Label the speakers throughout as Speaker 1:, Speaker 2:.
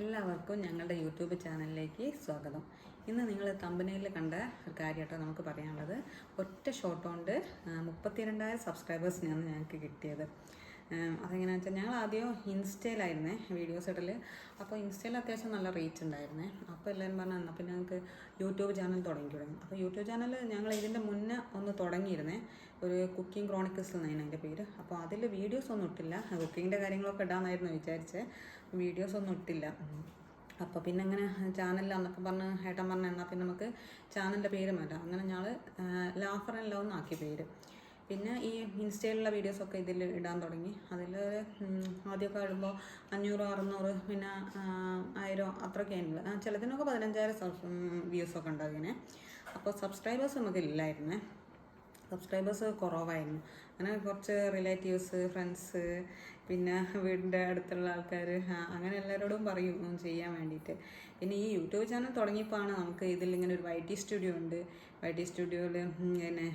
Speaker 1: എല്ലാവർക്കും ഞങ്ങളുടെ യൂട്യൂബ് ചാനലിലേക്ക് സ്വാഗതം. ഇന്ന് നിങ്ങൾ തമ്പനയിൽ കണ്ട ഒരു കാര്യമായിട്ടോ നമുക്ക് പറയാനുള്ളത്. ഒറ്റ ഷോട്ട് കൊണ്ട് മുപ്പത്തിരണ്ടായിരം സബ്സ്ക്രൈബേഴ്സിനാണ് ഞങ്ങൾക്ക് കിട്ടിയത്. അതെങ്ങനെയാണെന്ന് വെച്ചാൽ ഞങ്ങൾ ആദ്യം ഇൻസ്റ്റയിലായിരുന്നേ വീഡിയോസ് ഇടൽ അപ്പോൾ ഇൻസ്റ്റയിൽ അത്യാവശ്യം നല്ല റീച്ച് ഉണ്ടായിരുന്നേ. അപ്പോൾ എല്ലാവരും പറഞ്ഞു എന്നാൽ പിന്നെ ഞങ്ങൾക്ക് യൂട്യൂബ് ചാനൽ തുടങ്ങി തുടങ്ങി. അപ്പോൾ യൂട്യൂബ് ചാനൽ ഞങ്ങൾ ഇതിന്റെ മുന്നേ ഒന്ന് തുടങ്ങിയിരുന്നേ. ഒരു കുക്കിംഗ് ക്രോണിക്കിൾസ് എന്നാണ് അതിന്റെ പേര്. അപ്പോൾ അതിൽ വീഡിയോസ് ഒന്നും ഇട്ടില്ല. കുക്കിങ്ങിന്റെ കാര്യങ്ങളൊക്കെ ഇടാമെന്നായിരുന്നു വിചാരിച്ചത് വീഡിയോസ് ഒന്നും ഇട്ടില്ല. അപ്പോൾ പിന്നെ അങ്ങനെ ചാനലിൽ അന്നൊക്കെ പറഞ്ഞ് ഏട്ടൻ പറഞ്ഞ എന്നാൽ പിന്നെ നമുക്ക് ചാനലിന്റെ പേര് മാറ്റാം. അങ്ങനെ ഞങ്ങൾ ലാഫർ ആൻഡ് ലവ് എന്നാക്കി പേര്. പിന്നെ ഈ ഇൻസ്റ്റയിലുള്ള വീഡിയോസൊക്കെ ഇതിൽ ഇടാൻ തുടങ്ങി. അതിൽ ആദ്യമൊക്കെ ഇടുമ്പോൾ അഞ്ഞൂറ് അറുന്നൂറ് പിന്നെ ആയിരം അത്രയൊക്കെ ആയിരുന്നില്ല ആ, ചിലതിനൊക്കെ പതിനഞ്ചായിരം വ്യൂസൊക്കെ ഉണ്ടാകിനെ അപ്പോൾ സബ്സ്ക്രൈബേഴ്സ് നമുക്ക് ഇല്ലായിരുന്നു. സബ്സ്ക്രൈബേഴ്സ് കുറവായിരുന്നു. അങ്ങനെ കുറച്ച് റിലേറ്റീവ്സ് ഫ്രണ്ട്സ് പിന്നെ വീടിന്റെ അടുത്തുള്ള ആൾക്കാർ അങ്ങനെ എല്ലാവരോടും പറയും ചെയ്യാൻ വേണ്ടിയിട്ട്. പിന്നെ ഈ യൂട്യൂബ് ചാനൽ തുടങ്ങിയപ്പോഴാണ് നമുക്ക് ഇതിൽ ഇങ്ങനെ ഒരു വൈ ടി സ്റ്റുഡിയോ ഉണ്ട്. വൈ ടി സ്റ്റുഡിയോയിൽ പിന്നെ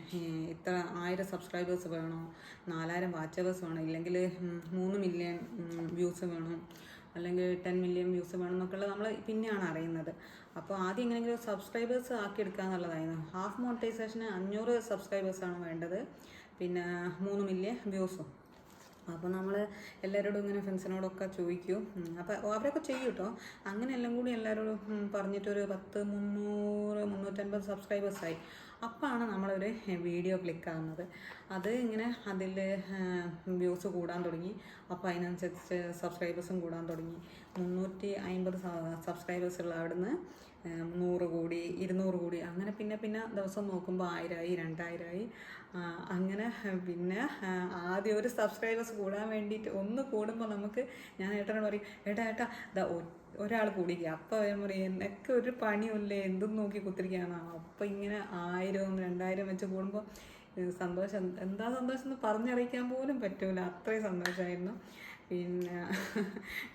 Speaker 1: ഇത്ര ആയിരം സബ്സ്ക്രൈബേഴ്സ് വേണോ? നാലായിരം വാച്ചേഴ്സ് വേണം? ഇല്ലെങ്കിൽ മൂന്ന് മില്യൺ വ്യൂസ് വേണം? അല്ലെങ്കിൽ ടെൻ മില്യൺ വ്യൂസ് വേണം എന്നൊക്കെയുള്ള നമ്മൾ പിന്നെയാണ് അറിയുന്നത്. അപ്പോൾ ആദ്യം എങ്ങനെയെങ്കിലും സബ്സ്ക്രൈബേഴ്സ് ആക്കിയെടുക്കുക എന്നുള്ളതായിരുന്നു. ഹാഫ് മോണിറ്റൈസേഷന് അഞ്ഞൂറ് സബ്സ്ക്രൈബേഴ്സാണ് വേണ്ടത്. പിന്നെ മൂന്ന് മില്യൺ വ്യൂസും. അപ്പോൾ നമ്മൾ എല്ലാവരോടും ഇങ്ങനെ ഫ്രണ്ട്സിനോടൊക്കെ ചോദിക്കും. അപ്പോൾ അവരൊക്കെ ചെയ്യും കേട്ടോ. അങ്ങനെ എല്ലാം കൂടി എല്ലാവരോടും പറഞ്ഞിട്ടൊരു പത്ത് മുന്നൂറ് മുന്നൂറ്റൻപത് സബ്സ്ക്രൈബേഴ്സായി അപ്പോഴാണ് നമ്മളൊരു വീഡിയോ ക്ലിക്ക് ആകുന്നത് അത് ഇങ്ങനെ അതിൽ വ്യൂസ് കൂടാൻ തുടങ്ങി. അപ്പോൾ അതിനനുസരിച്ച് സബ്സ്ക്രൈബേഴ്സും കൂടാൻ തുടങ്ങി. മുന്നൂറ്റി അമ്പത് സബ്സ്ക്രൈബേഴ്സ് ഉള്ള അവിടുന്ന് നൂറ് കൂടി ഇരുന്നൂറ് കൂടി. അങ്ങനെ പിന്നെ പിന്നെ ദിവസം നോക്കുമ്പോൾ ആയിരമായി രണ്ടായിരമായി അങ്ങനെ പിന്നെ ആദ്യം ഒരു സബ്സ്ക്രൈബേഴ്സ് കൂടാൻ വേണ്ടിയിട്ട് ഒന്ന് കൂടുമ്പോൾ നമുക്ക് ഞാൻ ഏട്ടനോട് പറയും ഏട്ടാ ഏട്ടാ ദാ ഒരാൾ കൂടിക്കുക അപ്പോൾ പറയും എന്നൊക്കെ ഒരു പണിയില്ലേ എന്തും നോക്കി കുത്തിരിക്കുകയാണ് അപ്പോൾ ഇങ്ങനെ ആയിരവും രണ്ടായിരം വെച്ച് കൂടുമ്പോൾ സന്തോഷം. എന്താ സന്തോഷം എന്ന് പറഞ്ഞറിയിക്കാൻ പോലും പറ്റൂല. അത്രയും സന്തോഷമായിരുന്നു പിന്നെ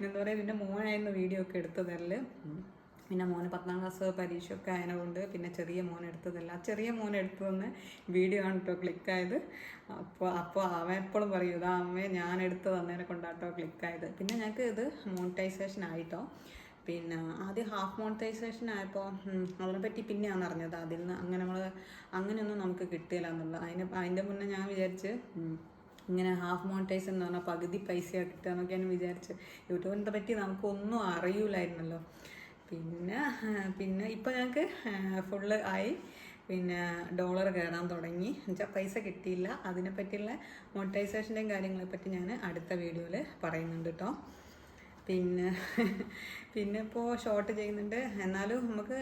Speaker 1: എന്താ പറയുക പിന്നെ മോനായിരുന്നു വീഡിയോ ഒക്കെ എടുത്തതല്ല. പിന്നെ മോന് പത്താം ക്ലാസ് പരീക്ഷയൊക്കെ ആയതുകൊണ്ട് പിന്നെ ചെറിയ മോൻ എടുത്തതല്ല. ചെറിയ മോൻ എടുത്തതെന്ന് വീഡിയോ ആണ് കേട്ടോ ക്ലിക്കായത് അപ്പോൾ അപ്പോൾ അവൻ എപ്പോഴും പറയും ഇതാ അമ്മയെ ഞാൻ എടുത്ത് തന്നതിനെ കൊണ്ടാട്ടോ ക്ലിക്കായത് പിന്നെ ഞങ്ങൾക്ക് ഇത് മോണിറ്റൈസേഷൻ ആയിട്ടോ. പിന്നെ ആദ്യം ഹാഫ് മോണിറ്റൈസേഷൻ ആയപ്പോൾ അതിനെപ്പറ്റി പിന്നെയാണ് അറിഞ്ഞത്. അതിൽ നിന്ന് അങ്ങനെ നമ്മൾ അങ്ങനെയൊന്നും നമുക്ക് കിട്ടില്ല എന്നുള്ളത്. അതിന് അതിന്റെ മുന്നേ ഞാൻ വിചാരിച്ച് ഇങ്ങനെ ഹാഫ് മോണിറ്റൈസ് എന്ന് പറഞ്ഞാൽ പകുതി പൈസ കിട്ടുക എന്നൊക്കെയാണ് വിചാരിച്ച് യൂട്യൂബിനെ പറ്റി നമുക്കൊന്നും അറിയൂലായിരുന്നല്ലോ. പിന്നെ പിന്നെ ഇപ്പോൾ ഞങ്ങൾക്ക് ഫുള്ള് ആയി. പിന്നെ ഡോളർ കയറാൻ തുടങ്ങി. എന്നുവെച്ചാൽ പൈസ കിട്ടിയില്ല. അതിനെപ്പറ്റിയുള്ള മോണിറ്റൈസേഷന്റെയും കാര്യങ്ങളെപ്പറ്റി ഞാൻ അടുത്ത വീഡിയോയിൽ പറയുന്നുണ്ട് കേട്ടോ പിന്നെ പിന്നെ ഇപ്പോൾ ഷോർട്ട് ചെയ്യുന്നുണ്ട്. എന്നാലും നമുക്ക്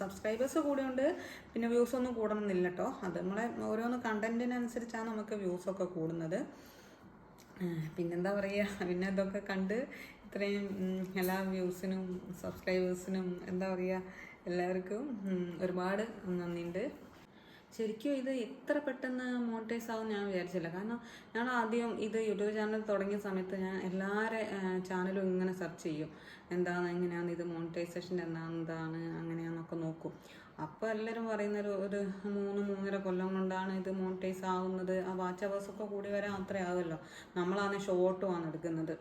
Speaker 1: സബ്സ്ക്രൈബേഴ്സ് കൂടിയുണ്ട്. പിന്നെ വ്യൂസ് ഒന്നും കൂടണമെന്നില്ല കേട്ടോ അത് നമ്മളെ ഓരോന്ന് കണ്ടന്റിനനുസരിച്ചാണ് നമുക്ക് വ്യൂസൊക്കെ കൂടുന്നത്. പിന്നെന്താ പറയുക പിന്നെ ഇതൊക്കെ കണ്ട് ഇത്രയും എല്ലാ വ്യൂസിനും സബ്സ്ക്രൈബേഴ്സിനും എന്താ പറയുക എല്ലാവർക്കും ഒരുപാട് നന്ദിയുണ്ട് ശരിക്കും ഇത് എത്ര പെട്ടെന്ന് മോണിറ്റൈസ് ആവും ഞാൻ വിചാരിച്ചില്ല. കാരണം ഞാൻ ആദ്യം ഇത് യൂട്യൂബ് ചാനൽ തുടങ്ങിയ സമയത്ത് ഞാൻ എല്ലാവരെ ചാനലും ഇങ്ങനെ സെർച്ച് ചെയ്യും. എന്താണ് എങ്ങനെയാണ് ഇത് മോണിറ്റൈസേഷൻ എന്താണ് എന്താണ് അങ്ങനെയാണെന്നൊക്കെ നോക്കും. അപ്പോൾ എല്ലാവരും പറയുന്ന ഒരു ഒരു മൂന്ന് മൂന്നര കൊല്ലം കൊണ്ടാണ് ഇത് മോണിറ്റൈസ് ആവുന്നത്. ആ വാച്ച് അവേഴ്സൊക്കെ കൂടി വരാൻ അത്രേ ആവുമല്ലോ. നമ്മളാണ് ഷോർട്ടുമാണ് എടുക്കുന്നത്.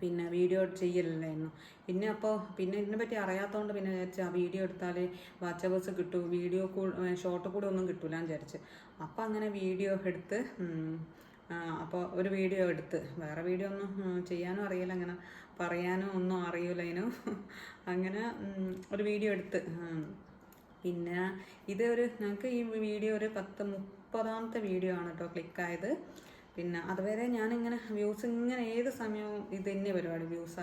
Speaker 1: പിന്നെ വീഡിയോ ചെയ്യലില്ലായിരുന്നു. പിന്നെ അപ്പോൾ പിന്നെ ഇതിനെപ്പറ്റി അറിയാത്തതുകൊണ്ട് പിന്നെ വിചാരിച്ചു ആ വീഡിയോ എടുത്താൽ വാച്ചവേഴ്സ് കിട്ടും വീഡിയോ ഷോർട്ട് കൂടെ ഒന്നും കിട്ടൂല വിചാരിച്ച്. അപ്പോൾ അങ്ങനെ വീഡിയോ എടുത്ത് അപ്പോൾ ഒരു വീഡിയോ എടുത്ത്. വേറെ വീഡിയോ ഒന്നും ചെയ്യാനും അറിയില്ല. അങ്ങനെ പറയാനും ഒന്നും അറിയില്ല അതിനു അങ്ങനെ ഒരു വീഡിയോ എടുത്ത് പിന്നെ ഇത് ഒരു ഞങ്ങൾക്ക് ഈ വീഡിയോ ഒരു പത്ത് മുപ്പതാമത്തെ വീഡിയോ ആണ് കേട്ടോ ക്ലിക്കായത്. പിന്നെ അതുവരെ ഇങ്ങനെ വ്യൂസ് ഇങ്ങനെ ഏത് സമയവും ഇത് തന്നെ പരിപാടി. വ്യൂസ്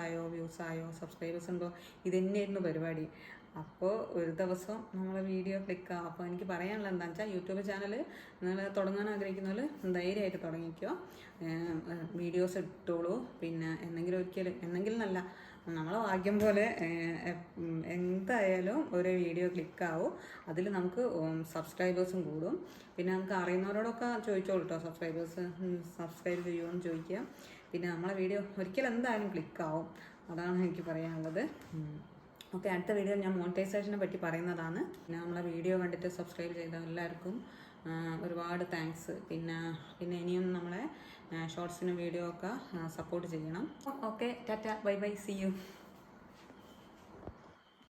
Speaker 1: ആയോ സബ്സ്ക്രൈബേഴ്സ് ഉണ്ടോ ഇത് തന്നെയായിരുന്നു പരിപാടി. അപ്പോൾ ഒരു ദിവസം നമ്മൾ വീഡിയോ ക്ലിക്കാവും അപ്പോൾ എനിക്ക് പറയാനുള്ളത് എന്താണെന്ന് വെച്ചാൽ യൂട്യൂബ് ചാനൽ നിങ്ങൾ തുടങ്ങാൻ ആഗ്രഹിക്കുന്നവർ ധൈര്യമായിട്ട് തുടങ്ങിക്കോ. വീഡിയോസ് ഇട്ടോളൂ. പിന്നെ എന്തെങ്കിലും ഒരിക്കലും എന്തെങ്കിലും നല്ല നമ്മളെ ഭാഗ്യം പോലെ എന്തായാലും ഒരു വീഡിയോ ക്ലിക്കാവും. അതിൽ നമുക്ക് സബ്സ്ക്രൈബേഴ്സും കൂടും. പിന്നെ നമുക്ക് അറിയുന്നവരോടൊക്കെ ചോദിച്ചോളൂ കേട്ടോ സബ്സ്ക്രൈബേഴ്സ് സബ്സ്ക്രൈബ് ചെയ്യുമെന്ന് ചോദിക്കുക. പിന്നെ നമ്മളെ വീഡിയോ ഒരിക്കലും എന്തായാലും ക്ലിക്കാവും. അതാണ് എനിക്ക് പറയാനുള്ളത്. ഓക്കെ അടുത്ത വീഡിയോ ഞാൻ മോണിറ്റൈസേഷനെ പറ്റി പറയുന്നതാണ്. പിന്നെ നമ്മളെ വീഡിയോ കണ്ടിട്ട് സബ്സ്ക്രൈബ് ചെയ്ത എല്ലാവർക്കും ഒരുപാട് താങ്ക്സ് പിന്നെ പിന്നെ ഇനിയും നമ്മളെ ഷോർട്സിനും വീഡിയോ ഒക്കെ സപ്പോർട്ട് ചെയ്യണം. Okay tata bye bye see you